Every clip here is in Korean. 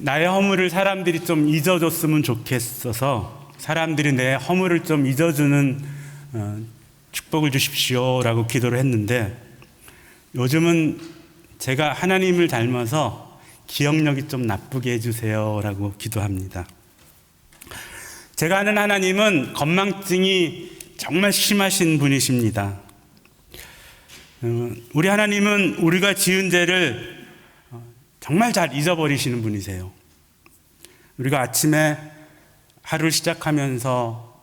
나의 허물을 사람들이 좀 잊어줬으면 좋겠어서 사람들이 내 허물을 좀 잊어주는 어, 축복을 주십시오라고 기도를 했는데 요즘은 제가 하나님을 닮아서 기억력이 좀 나쁘게 해주세요라고 기도합니다. 제가 아는 하나님은 건망증이 정말 심하신 분이십니다. 어, 우리 하나님은 우리가 지은 죄를 어, 정말 잘 잊어버리시는 분이세요. 우리가 아침에 하루를 시작하면서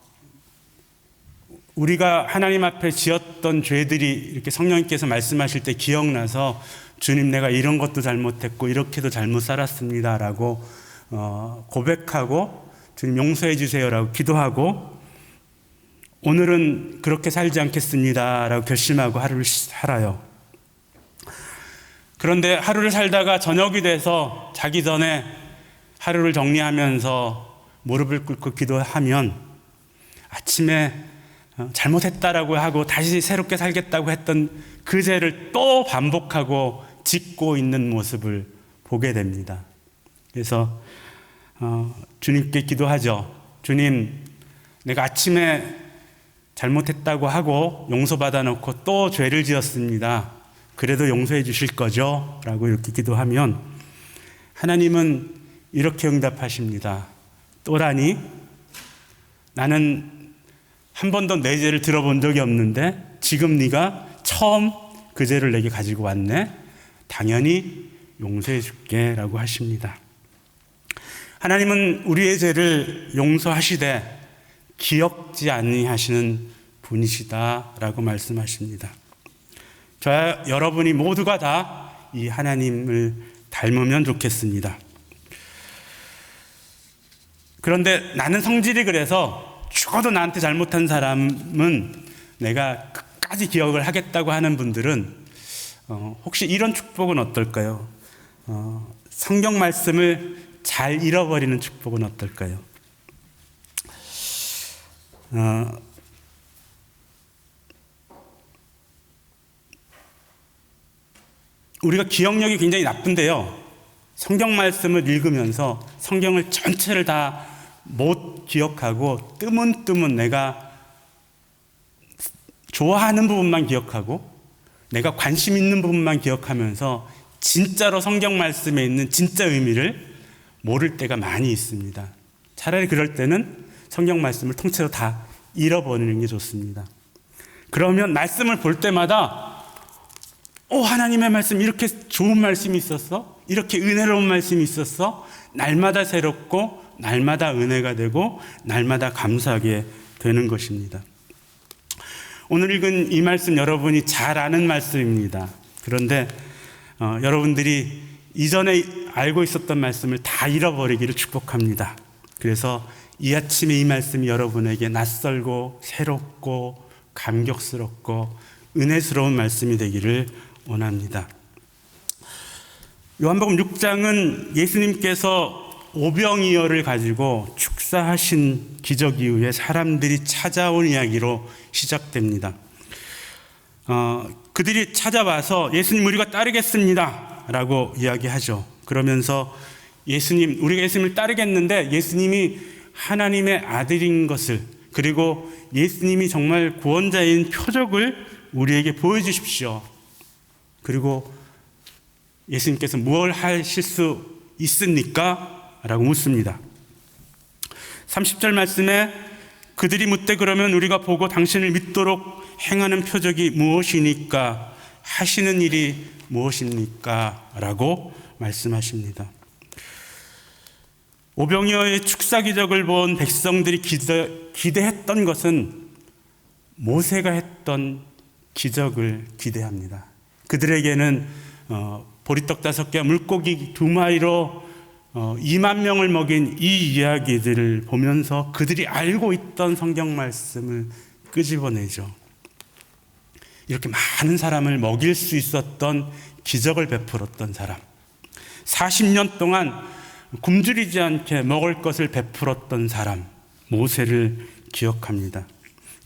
우리가 하나님 앞에 지었던 죄들이 이렇게 성령님께서 말씀하실 때 기억나서 주님 내가 이런 것도 잘못했고 이렇게도 잘못 살았습니다라고 어, 고백하고 주님 용서해 주세요라고 기도하고 오늘은 그렇게 살지 않겠습니다라고 결심하고 하루를 살아요. 그런데 하루를 살다가 저녁이 돼서 자기 전에 하루를 정리하면서 무릎을 꿇고 기도하면 아침에 어, 잘못했다라고 하고 다시 새롭게 살겠다고 했던 그 죄를 또 반복하고 짓고 있는 모습을 보게 됩니다. 그래서 어, 주님께 기도하죠. 주님, 내가 아침에 잘못했다고 하고 용서받아 놓고 또 죄를 지었습니다. 그래도 용서해 주실 거죠? 라고 이렇게 기도하면 하나님은 이렇게 응답하십니다. 또라니? 나는 한 번도 내 죄를 들어본 적이 없는데 지금 네가 처음 그 죄를 내게 가지고 왔네. 당연히 용서해 줄게 라고 하십니다. 하나님은 우리의 죄를 용서하시되 기억지 아니하시는 분이시다라고 말씀하십니다. 저와 여러분이 모두가 다 이 하나님을 닮으면 좋겠습니다. 그런데 나는 성질이 그래서 죽어도 나한테 잘못한 사람은 내가 끝까지 기억을 하겠다고 하는 분들은 어, 혹시 이런 축복은 어떨까요? 어, 성경 말씀을 잘 잃어버리는 축복은 어떨까요? 어, 우리가 기억력이 굉장히 나쁜데요. 성경 말씀을 읽으면서 성경을 전체를 다 못 기억하고 뜨문뜨문 내가 좋아하는 부분만 기억하고 내가 관심 있는 부분만 기억하면서 진짜로 성경 말씀에 있는 진짜 의미를 모를 때가 많이 있습니다. 차라리 그럴 때는 성경 말씀을 통째로 다 잃어버리는 게 좋습니다. 그러면 말씀을 볼 때마다 오 하나님의 말씀 이렇게 좋은 말씀이 있었어? 이렇게 은혜로운 말씀이 있었어? 날마다 새롭고 날마다 은혜가 되고 날마다 감사하게 되는 것입니다. 오늘 읽은 이 말씀 여러분이 잘 아는 말씀입니다. 그런데 어, 여러분들이 이전에 알고 있었던 말씀을 다 잃어버리기를 축복합니다. 그래서 이 아침에 이 말씀이 여러분에게 낯설고 새롭고 감격스럽고 은혜스러운 말씀이 되기를 원합니다. 요한복음 6장은 예수님께서 오병이어를 가지고 축사하신 기적 이후에 사람들이 찾아온 이야기로 시작됩니다. 어, 그들이 찾아와서 예수님 우리가 따르겠습니다. 라고 이야기하죠. 그러면서 예수님, 우리가 예수님을 따르겠는데 예수님이 하나님의 아들인 것을 그리고 예수님이 정말 구원자인 표적을 우리에게 보여주십시오. 그리고 예수님께서 무엇을 하실 수 있습니까? 라고 묻습니다. 30절 말씀에 그들이 묻되 그러면 우리가 보고 당신을 믿도록 행하는 표적이 무엇이니까 하시는 일이 무엇입니까? 라고 말씀하십니다. 오병이어의 축사 기적을 본 백성들이 기대, 기대했던 것은 모세가 했던 기적을 기대합니다. 그들에게는 어, 보리떡 다섯 개, 물고기 두 마리로 어, 2만 명을 먹인 이 이야기들을 보면서 그들이 알고 있던 성경 말씀을 끄집어내죠. 이렇게 많은 사람을 먹일 수 있었던 기적을 베풀었던 사람. 40년 동안 굶주리지 않게 먹을 것을 베풀었던 사람. 모세를 기억합니다.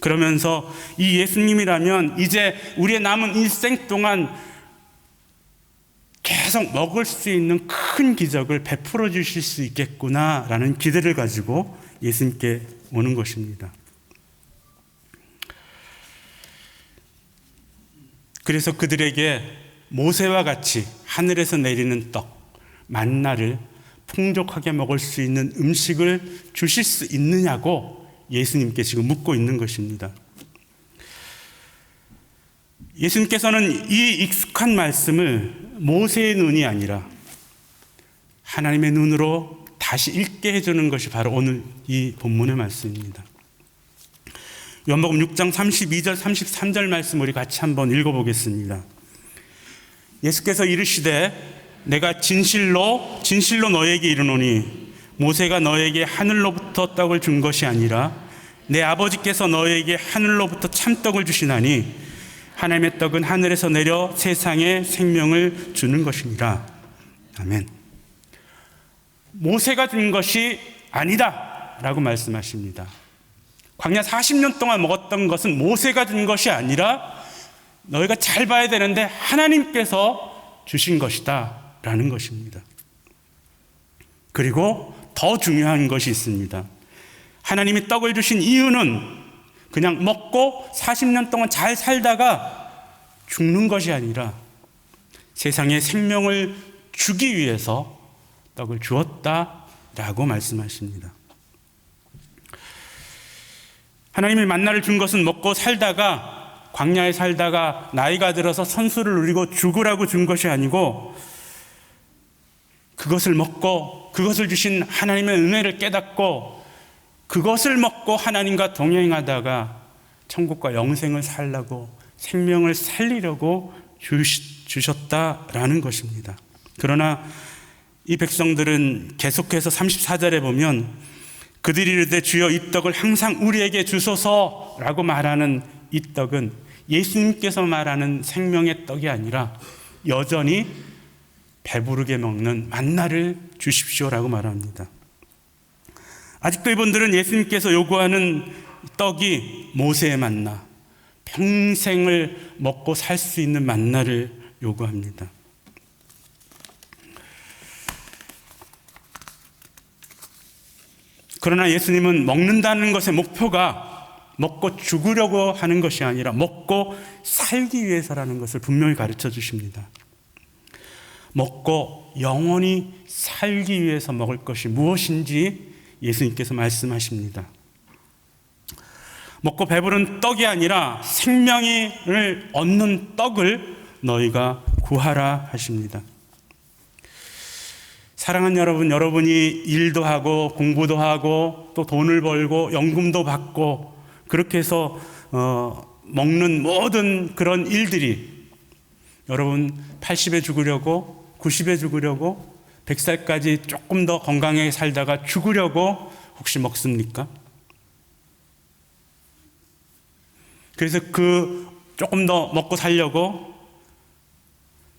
그러면서 이 예수님이라면 이제 우리의 남은 일생 동안 계속 먹을 수 있는 큰 기적을 베풀어 주실 수 있겠구나라는 기대를 가지고 예수님께 오는 것입니다. 그래서 그들에게 모세와 같이 하늘에서 내리는 떡, 만나를 풍족하게 먹을 수 있는 음식을 주실 수 있느냐고 예수님께 지금 묻고 있는 것입니다. 예수님께서는 이 익숙한 말씀을 모세의 눈이 아니라 하나님의 눈으로 다시 읽게 해주는 것이 바로 오늘 이 본문의 말씀입니다. 요한복음 6장 32절 33절 말씀 우리 같이 한번 읽어보겠습니다. 예수께서 이르시되 내가 진실로 진실로 너에게 이르노니 모세가 너에게 하늘로부터 떡을 준 것이 아니라 내 아버지께서 너에게 하늘로부터 참떡을 주시나니 하나님의 떡은 하늘에서 내려 세상에 생명을 주는 것이니라. 아멘. 모세가 준 것이 아니다. 라고 말씀하십니다. 광야 40년 동안 먹었던 것은 모세가 준 것이 아니라 너희가 잘 봐야 되는데 하나님께서 주신 것이다. 라는 것입니다. 그리고 더 중요한 것이 있습니다. 하나님이 떡을 주신 이유는 그냥 먹고 40년 동안 잘 살다가 죽는 것이 아니라 세상에 생명을 주기 위해서 떡을 주었다라고 말씀하십니다. 하나님이 만나를 준 것은 먹고 살다가 광야에 살다가 나이가 들어서 선수를 누리고 죽으라고 준 것이 아니고 그것을 먹고 그것을 주신 하나님의 은혜를 깨닫고 그것을 먹고 하나님과 동행하다가 천국과 영생을 살라고 생명을 살리려고 주셨다라는 것입니다. 그러나 이 백성들은 계속해서 34절에 보면 그들이 이르되 주여 이 떡을 항상 우리에게 주소서라고 말하는 이 떡은 예수님께서 말하는 생명의 떡이 아니라 여전히 배부르게 먹는 만나를 주십시오라고 말합니다. 아직도 이분들은 예수님께서 요구하는 떡이 모세의 만나, 평생을 먹고 살 수 있는 만나를 요구합니다. 그러나 예수님은 먹는다는 것의 목표가 먹고 죽으려고 하는 것이 아니라 먹고 살기 위해서라는 것을 분명히 가르쳐 주십니다. 먹고 영원히 살기 위해서 먹을 것이 무엇인지 예수님께서 말씀하십니다. 먹고 배부른 떡이 아니라 생명을 얻는 떡을 너희가 구하라 하십니다. 사랑하는 여러분, 여러분이 일도 하고 공부도 하고 또 돈을 벌고 연금도 받고 그렇게 해서 어, 먹는 모든 그런 일들이 여러분 80에 죽으려고 90에 죽으려고 100살까지 조금 더 건강하게 살다가 죽으려고 혹시 먹습니까? 그래서 그 조금 더 먹고 살려고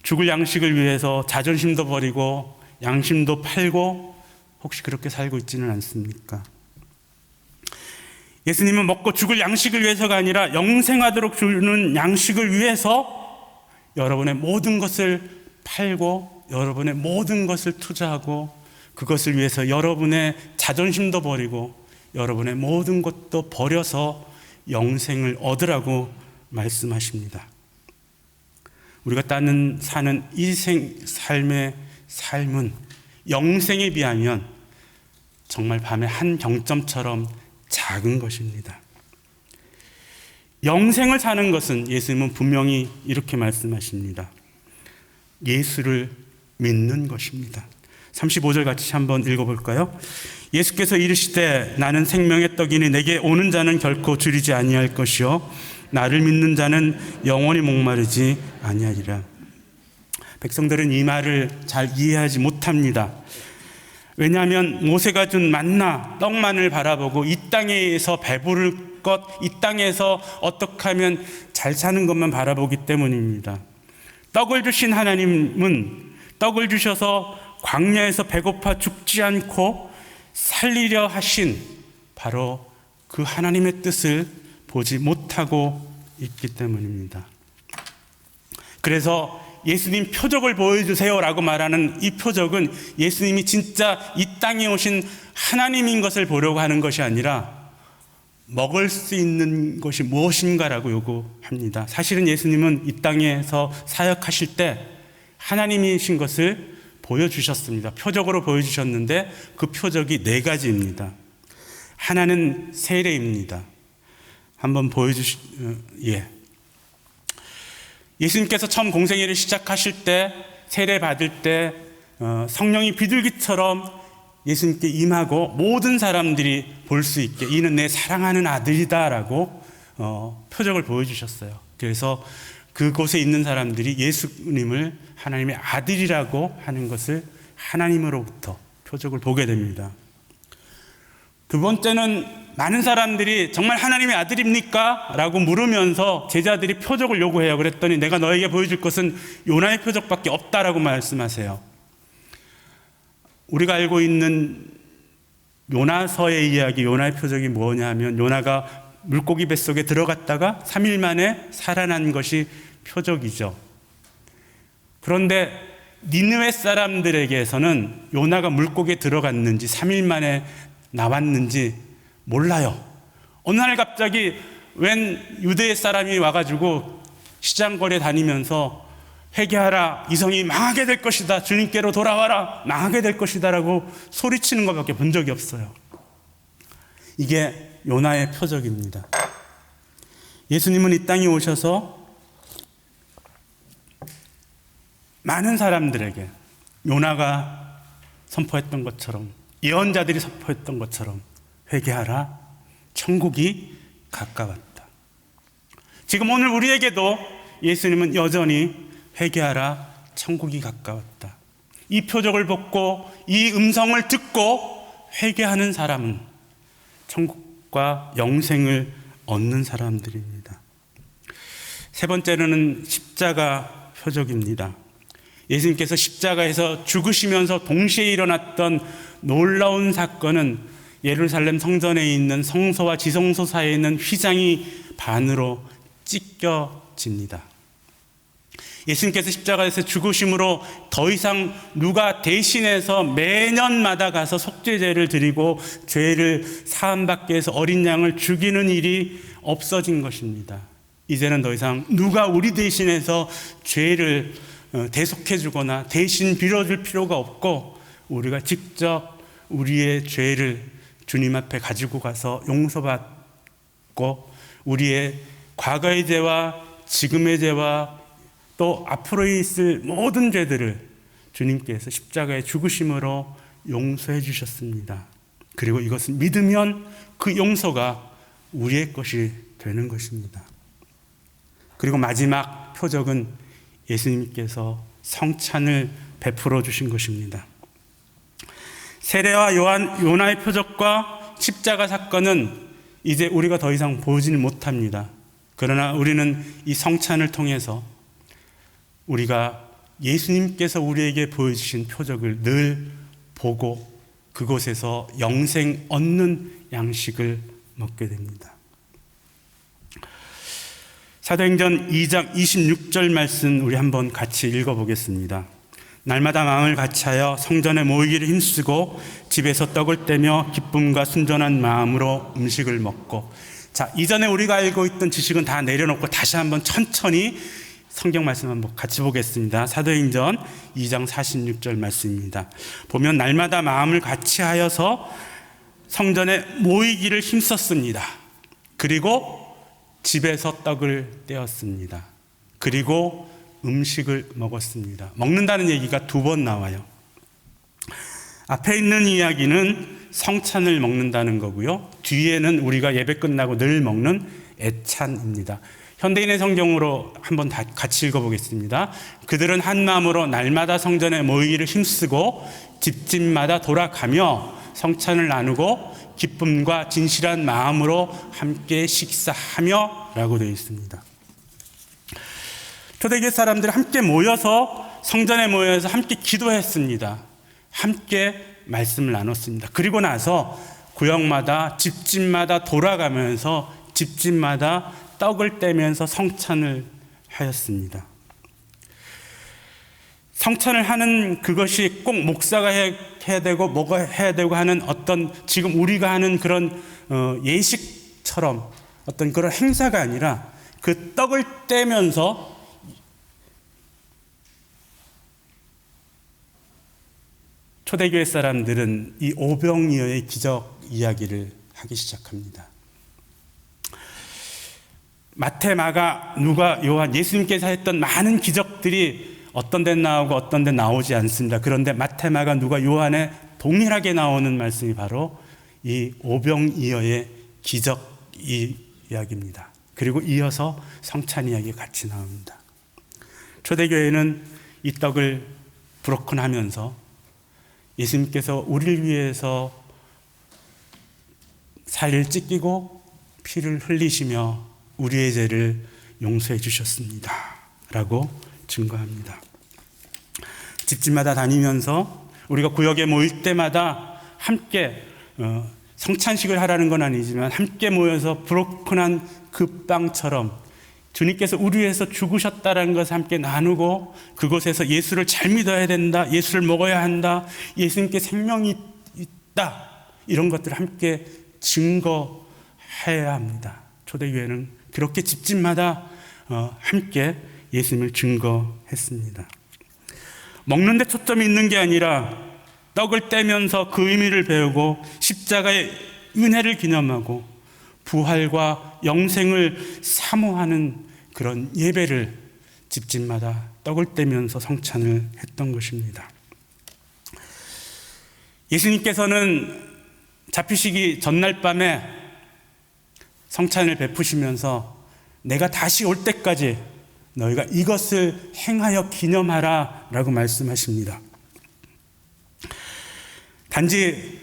죽을 양식을 위해서 자존심도 버리고 양심도 팔고 혹시 그렇게 살고 있지는 않습니까? 예수님은 먹고 죽을 양식을 위해서가 아니라 영생하도록 주는 양식을 위해서 여러분의 모든 것을 팔고 여러분의 모든 것을 투자하고 그것을 위해서 여러분의 자존심도 버리고 여러분의 모든 것도 버려서 영생을 얻으라고 말씀하십니다. 우리가 따는 사는 이생 삶의 삶은 영생에 비하면 정말 밤의 한 경점처럼 작은 것입니다. 영생을 사는 것은 예수님은 분명히 이렇게 말씀하십니다. 예수를 믿는 것입니다. 35절 같이 한번 읽어볼까요? 예수께서 이르시되 나는 생명의 떡이니 내게 오는 자는 결코 줄이지 아니할 것이요 나를 믿는 자는 영원히 목마르지 아니하리라. 백성들은 이 말을 잘 이해하지 못합니다. 왜냐하면 모세가 준 만나 떡만을 바라보고 이 땅에서 배부를 것, 이 땅에서 어떻게 하면 잘 사는 것만 바라보기 때문입니다. 떡을 주신 하나님은 떡을 주셔서 광야에서 배고파 죽지 않고 살리려 하신 바로 그 하나님의 뜻을 보지 못하고 있기 때문입니다. 그래서 예수님 표적을 보여주세요라고 말하는 이 표적은 예수님이 진짜 이 땅에 오신 하나님인 것을 보려고 하는 것이 아니라 먹을 수 있는 것이 무엇인가라고 요구합니다. 사실은 예수님은 이 땅에서 사역하실 때 하나님이신 것을 보여주셨습니다. 표적으로 보여주셨는데 그 표적이 네 가지입니다. 하나는 세례입니다. 한번 보여주시, 어, 예. 예수님께서 처음 공생애를 시작하실 때 세례 받을 때 어, 성령이 비둘기처럼 예수님께 임하고 모든 사람들이 볼 수 있게 이는 내 사랑하는 아들이다라고 어, 표적을 보여주셨어요. 그래서 그곳에 있는 사람들이 예수님을 하나님의 아들이라고 하는 것을 하나님으로부터 표적을 보게 됩니다. 두 번째는 많은 사람들이 정말 하나님의 아들입니까? 라고 물으면서 제자들이 표적을 요구해요. 그랬더니 내가 너에게 보여줄 것은 요나의 표적밖에 없다라고 말씀하세요. 우리가 알고 있는 요나서의 이야기, 요나의 표적이 뭐냐 하면 요나가 물고기 뱃속에 들어갔다가 3일 만에 살아난 것이 표적이죠. 그런데 니느웨 사람들에게서는 요나가 물고기에 들어갔는지 3일 만에 나왔는지 몰라요. 어느 날 갑자기 웬 유대 사람이 와가지고 시장거리에 다니면서 회개하라 이성이 망하게 될 것이다 주님께로 돌아와라 망하게 될 것이다라고 소리치는 것밖에 본 적이 없어요. 이게 요나의 표적입니다. 예수님은 이 땅에 오셔서 많은 사람들에게 요나가 선포했던 것처럼 예언자들이 선포했던 것처럼 회개하라 천국이 가까웠다. 지금 오늘 우리에게도 예수님은 여전히 회개하라 천국이 가까웠다. 이 표적을 보고 이 음성을 듣고 회개하는 사람은 천국과 영생을 얻는 사람들입니다. 세 번째로는 십자가 표적입니다. 예수님께서 십자가에서 죽으시면서 동시에 일어났던 놀라운 사건은 예루살렘 성전에 있는 성소와 지성소 사이에 있는 휘장이 반으로 찢겨집니다. 예수님께서 십자가에서 죽으심으로 더 이상 누가 대신해서 매년마다 가서 속죄제를 드리고 죄를 사함받게 해서 어린 양을 죽이는 일이 없어진 것입니다. 이제는 더 이상 누가 우리 대신해서 죄를 어, 대속해 주거나 대신 빌어줄 필요가 없고 우리가 직접 우리의 죄를 주님 앞에 가지고 가서 용서받고 우리의 과거의 죄와 지금의 죄와 또 앞으로 있을 모든 죄들을 주님께서 십자가의 죽으심으로 용서해 주셨습니다. 그리고 이것을 믿으면 그 용서가 우리의 것이 되는 것입니다. 그리고 마지막 표적은 예수님께서 성찬을 베풀어 주신 것입니다. 세례와 요한 요나의 표적과 십자가 사건은 이제 우리가 더 이상 보지는 못합니다. 그러나 우리는 이 성찬을 통해서 우리가 예수님께서 우리에게 보여주신 표적을 늘 보고 그곳에서 영생 얻는 양식을 먹게 됩니다. 사도행전 2장 26절 말씀 우리 한번 같이 읽어보겠습니다. 날마다 마음을 같이하여 성전에 모이기를 힘쓰고 집에서 떡을 떼며 기쁨과 순전한 마음으로 음식을 먹고 자 이전에 우리가 알고 있던 지식은 다 내려놓고 다시 한번 천천히 성경 말씀 한번 같이 보겠습니다. 사도행전 2장 46절 말씀입니다. 보면 날마다 마음을 같이 하여서 성전에 모이기를 힘썼습니다. 그리고 집에서 떡을 떼었습니다. 그리고 음식을 먹었습니다. 먹는다는 얘기가 두 번 나와요. 앞에 있는 이야기는 성찬을 먹는다는 거고요. 뒤에는 우리가 예배 끝나고 늘 먹는 애찬입니다. 현대인의 성경으로 한번 다 같이 읽어보겠습니다. 그들은 한 마음으로 날마다 성전에 모이기를 힘쓰고 집집마다 돌아가며 성찬을 나누고 기쁨과 진실한 마음으로 함께 식사하며 라고 되어 있습니다. 초대교회 사람들이 함께 모여서 성전에 모여서 함께 기도했습니다. 함께 말씀을 나눴습니다. 그리고 나서 구역마다 집집마다 돌아가면서 집집마다 떡을 떼면서 성찬을 하였습니다. 성찬을 하는 그것이 꼭 목사가 해- 해야 되고 뭐가 해야 되고 하는 어떤 지금 우리가 하는 그런 어, 예식처럼 어떤 그런 행사가 아니라 그 떡을 떼면서 초대교회 사람들은 이 오병이어의 기적 이야기를 하기 시작합니다. 마태, 마가, 누가, 요한, 예수님께서 했던 많은 기적들이 어떤 데 나오고 어떤 데 나오지 않습니다. 그런데 마태, 마가, 누가, 요한에 동일하게 나오는 말씀이 바로 이 오병이어의 기적 이 이야기입니다. 그리고 이어서 성찬 이야기 같이 나옵니다. 초대교회는 이 떡을 브로큰하면서 예수님께서 우리를 위해서 살을 찢기고 피를 흘리시며 우리의 죄를 용서해 주셨습니다. 라고 증거합니다. 집집마다 다니면서 우리가 구역에 모일 때마다 함께 어, 성찬식을 하라는 건 아니지만 함께 모여서 브로큰한 그 빵처럼 주님께서 우리 위해서 죽으셨다는 것을 함께 나누고 그곳에서 예수를 잘 믿어야 된다. 예수를 먹어야 한다. 예수님께 생명이 있다. 이런 것들을 함께 증거해야 합니다. 초대교회는 그렇게 집집마다 어, 함께 예수님을 증거했습니다. 먹는 데 초점이 있는 게 아니라 떡을 떼면서 그 의미를 배우고 십자가의 은혜를 기념하고 부활과 영생을 사모하는 그런 예배를 집집마다 떡을 떼면서 성찬을 했던 것입니다. 예수님께서는 잡히시기 전날 밤에 성찬을 베푸시면서 내가 다시 올 때까지 너희가 이것을 행하여 기념하라 라고 말씀하십니다. 단지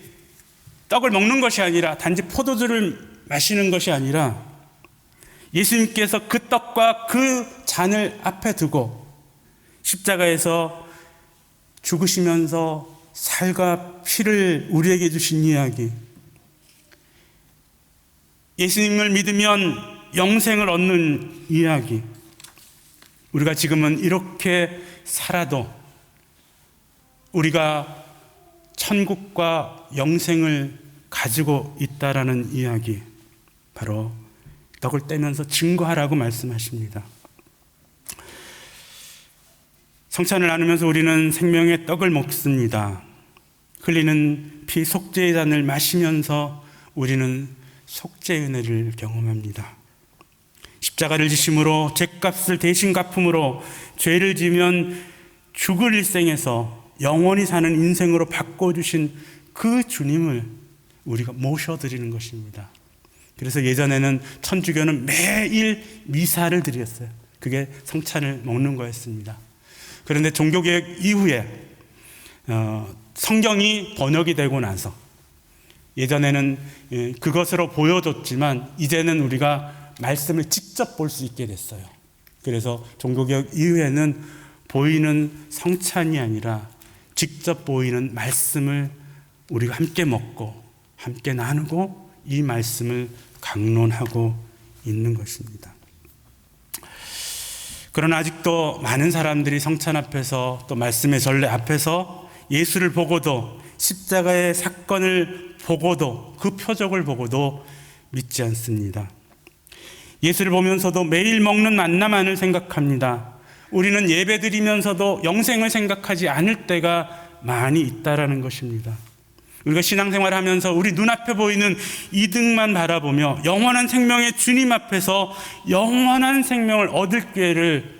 떡을 먹는 것이 아니라 단지 포도주를 마시는 것이 아니라 예수님께서 그 떡과 그 잔을 앞에 두고 십자가에서 죽으시면서 살과 피를 우리에게 주신 이야기. 예수님을 믿으면 영생을 얻는 이야기. 우리가 지금은 이렇게 살아도 우리가 천국과 영생을 가지고 있다라는 이야기. 바로 떡을 떼면서 증거하라고 말씀하십니다. 성찬을 나누면서 우리는 생명의 떡을 먹습니다. 흘리는 피 속죄의 잔을 마시면서 우리는 속죄의 은혜를 경험합니다. 십자가를 지심으로 죄값을 대신 갚음으로 죄를 지면 죽을 일생에서 영원히 사는 인생으로 바꿔주신 그 주님을 우리가 모셔드리는 것입니다. 그래서 예전에는 천주교는 매일 미사를 드렸어요. 그게 성찬을 먹는 거였습니다. 그런데 종교개혁 이후에 어, 성경이 번역이 되고 나서 예전에는 예, 그것으로 보여줬지만 이제는 우리가 말씀을 직접 볼 수 있게 됐어요. 그래서 종교개혁 이후에는 보이는 성찬이 아니라 직접 보이는 말씀을 우리가 함께 먹고 함께 나누고 이 말씀을 강론하고 있는 것입니다. 그러나 아직도 많은 사람들이 성찬 앞에서 또 말씀의 전례 앞에서 예수를 보고도 십자가의 사건을 보고도 그 표적을 보고도 믿지 않습니다. 예수를 보면서도 매일 먹는 만나만을 생각합니다. 우리는 예배 드리면서도 영생을 생각하지 않을 때가 많이 있다라는 것입니다. 우리가 신앙생활 하면서 우리 눈앞에 보이는 이득만 바라보며 영원한 생명의 주님 앞에서 영원한 생명을 얻을 기회를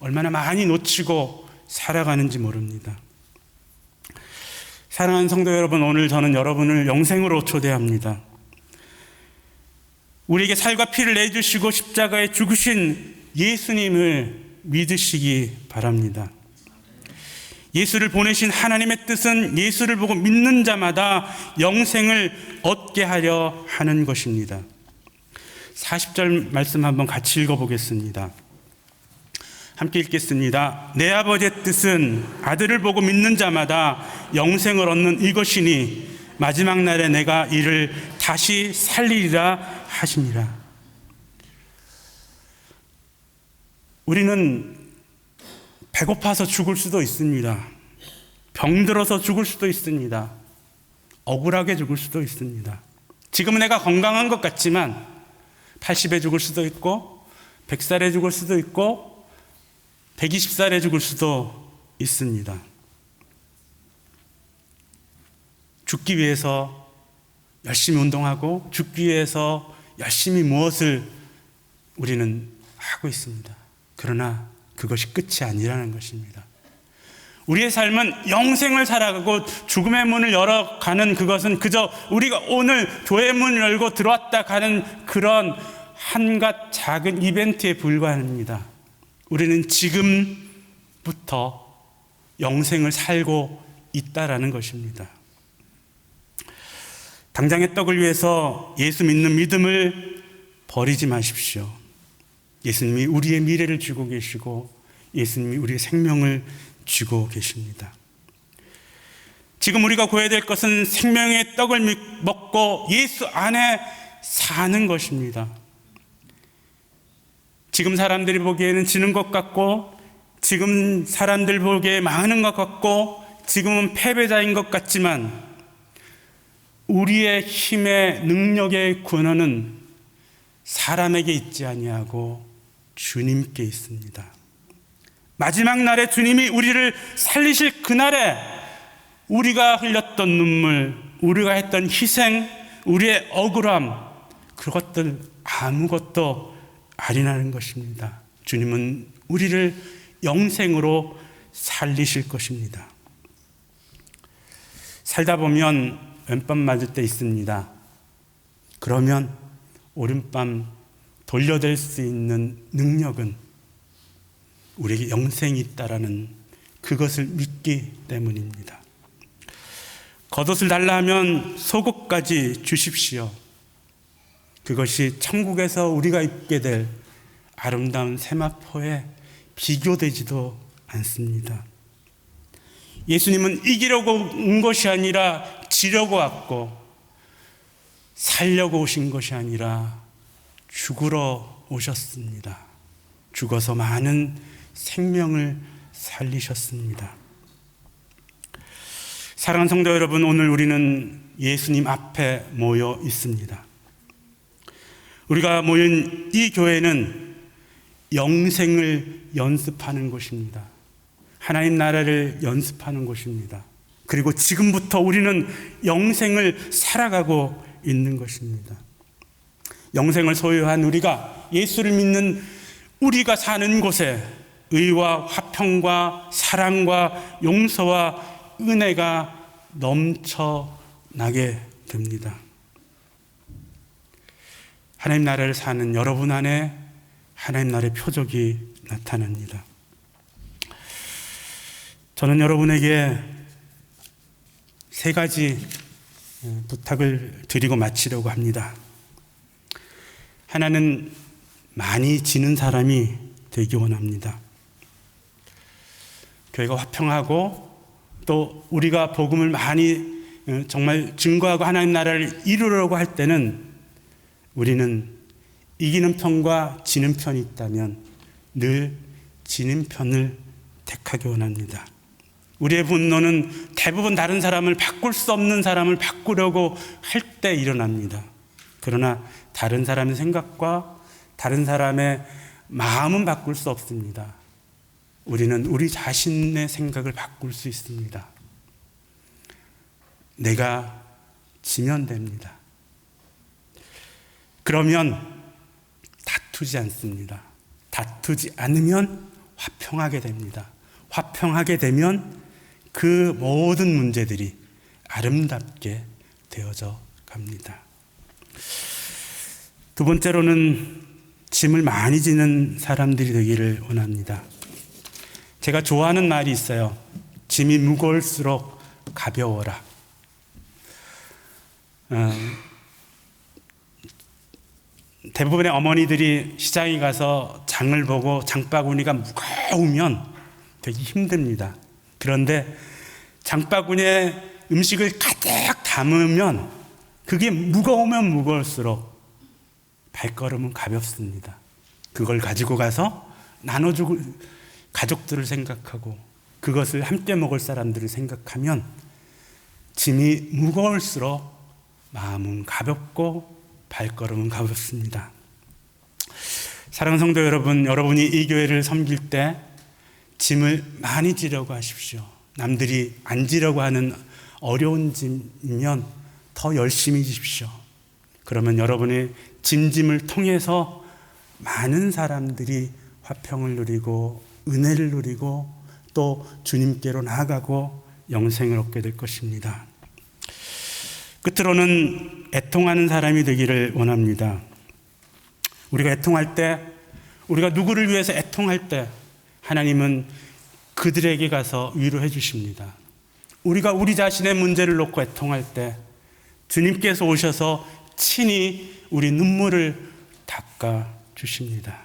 얼마나 많이 놓치고 살아가는지 모릅니다. 사랑하는 성도 여러분, 오늘 저는 여러분을 영생으로 초대합니다. 우리에게 살과 피를 내주시고 십자가에 죽으신 예수님을 믿으시기 바랍니다. 예수를 보내신 하나님의 뜻은 예수를 보고 믿는 자마다 영생을 얻게 하려 하는 것입니다. 40절 말씀 한번 같이 읽어보겠습니다. 함께 읽겠습니다. 내 아버지의 뜻은 아들을 보고 믿는 자마다 영생을 얻는 이것이니 마지막 날에 내가 이를 다시 살리리라 하시니라. 우리는 배고파서 죽을 수도 있습니다. 병들어서 죽을 수도 있습니다. 억울하게 죽을 수도 있습니다. 지금은 내가 건강한 것 같지만 80에 죽을 수도 있고 100살에 죽을 수도 있고 120살에 죽을 수도 있습니다. 죽기 위해서 열심히 운동하고 죽기 위해서 열심히 무엇을 우리는 하고 있습니다. 그러나 그것이 끝이 아니라는 것입니다. 우리의 삶은 영생을 살아가고 죽음의 문을 열어가는 그것은 그저 우리가 오늘 교회 문을 열고 들어왔다 가는 그런 한갓 작은 이벤트에 불과합니다. 우리는 지금부터 영생을 살고 있다라는 것입니다. 당장의 떡을 위해서 예수 믿는 믿음을 버리지 마십시오. 예수님이 우리의 미래를 주고 계시고 예수님이 우리의 생명을 주고 계십니다. 지금 우리가 구해야 될 것은 생명의 떡을 먹고 예수 안에 사는 것입니다. 지금 사람들이 보기에는 지는 것 같고, 지금 사람들 보기에 망하는 것 같고, 지금은 패배자인 것 같지만, 우리의 힘의 능력의 근원은 사람에게 있지 아니하고 주님께 있습니다. 마지막 날에 주님이 우리를 살리실 그날에 우리가 흘렸던 눈물, 우리가 했던 희생, 우리의 억울함, 그것들 아무것도 아니라는 것입니다. 주님은 우리를 영생으로 살리실 것입니다. 살다 보면 왼밤 맞을 때 있습니다. 그러면 오른밤 돌려댈 수 있는 능력은 우리에게 영생이 있다라는 그것을 믿기 때문입니다. 겉옷을 달라 하면 속옷까지 주십시오. 그것이 천국에서 우리가 입게 될 아름다운 세마포에 비교되지도 않습니다. 예수님은 이기려고 온 것이 아니라 지려고 왔고 살려고 오신 것이 아니라 죽으러 오셨습니다. 죽어서 많은 생명을 살리셨습니다. 사랑하는 성도 여러분, 오늘 우리는 예수님 앞에 모여 있습니다. 우리가 모인 이 교회는 영생을 연습하는 곳입니다. 하나님 나라를 연습하는 곳입니다. 그리고 지금부터 우리는 영생을 살아가고 있는 것입니다. 영생을 소유한 우리가 예수를 믿는 우리가 사는 곳에 의와 화평과 사랑과 용서와 은혜가 넘쳐나게 됩니다. 하나님 나라를 사는 여러분 안에 하나님 나라의 표적이 나타납니다. 저는 여러분에게 세 가지 부탁을 드리고 마치려고 합니다. 하나는 많이 지는 사람이 되기 원합니다. 교회가 화평하고 또 우리가 복음을 많이 정말 증거하고 하나님 나라를 이루려고 할 때는 우리는 이기는 편과 지는 편이 있다면 늘 지는 편을 택하기 원합니다. 우리의 분노는 대부분 다른 사람을 바꿀 수 없는 사람을 바꾸려고 할 때 일어납니다. 그러나 다른 사람의 생각과 다른 사람의 마음은 바꿀 수 없습니다. 우리는 우리 자신의 생각을 바꿀 수 있습니다. 내가 지면 됩니다. 그러면 다투지 않습니다. 다투지 않으면 화평하게 됩니다. 화평하게 되면 그 모든 문제들이 아름답게 되어져 갑니다. 두 번째로는 짐을 많이 지는 사람들이 되기를 원합니다. 제가 좋아하는 말이 있어요. 짐이 무거울수록 가벼워라. 어, 대부분의 어머니들이 시장에 가서 장을 보고 장바구니가 무거우면 되게 힘듭니다. 그런데 장바구니에 음식을 가득 담으면 그게 무거우면 무거울수록 발걸음은 가볍습니다. 그걸 가지고 가서 나눠주고 가족들을 생각하고 그것을 함께 먹을 사람들을 생각하면 짐이 무거울수록 마음은 가볍고 발걸음은 가볍습니다. 사랑하는 성도 여러분, 여러분이 이 교회를 섬길 때 짐을 많이 지려고 하십시오. 남들이 안 지려고 하는 어려운 짐이면 더 열심히 지십시오. 그러면 여러분의 짐짐을 통해서 많은 사람들이 화평을 누리고 은혜를 누리고 또 주님께로 나아가고 영생을 얻게 될 것입니다. 끝으로는 애통하는 사람이 되기를 원합니다. 우리가 애통할 때, 우리가 누구를 위해서 애통할 때, 하나님은 그들에게 가서 위로해 주십니다. 우리가 우리 자신의 문제를 놓고 애통할 때, 주님께서 오셔서 친히 우리 눈물을 닦아 주십니다.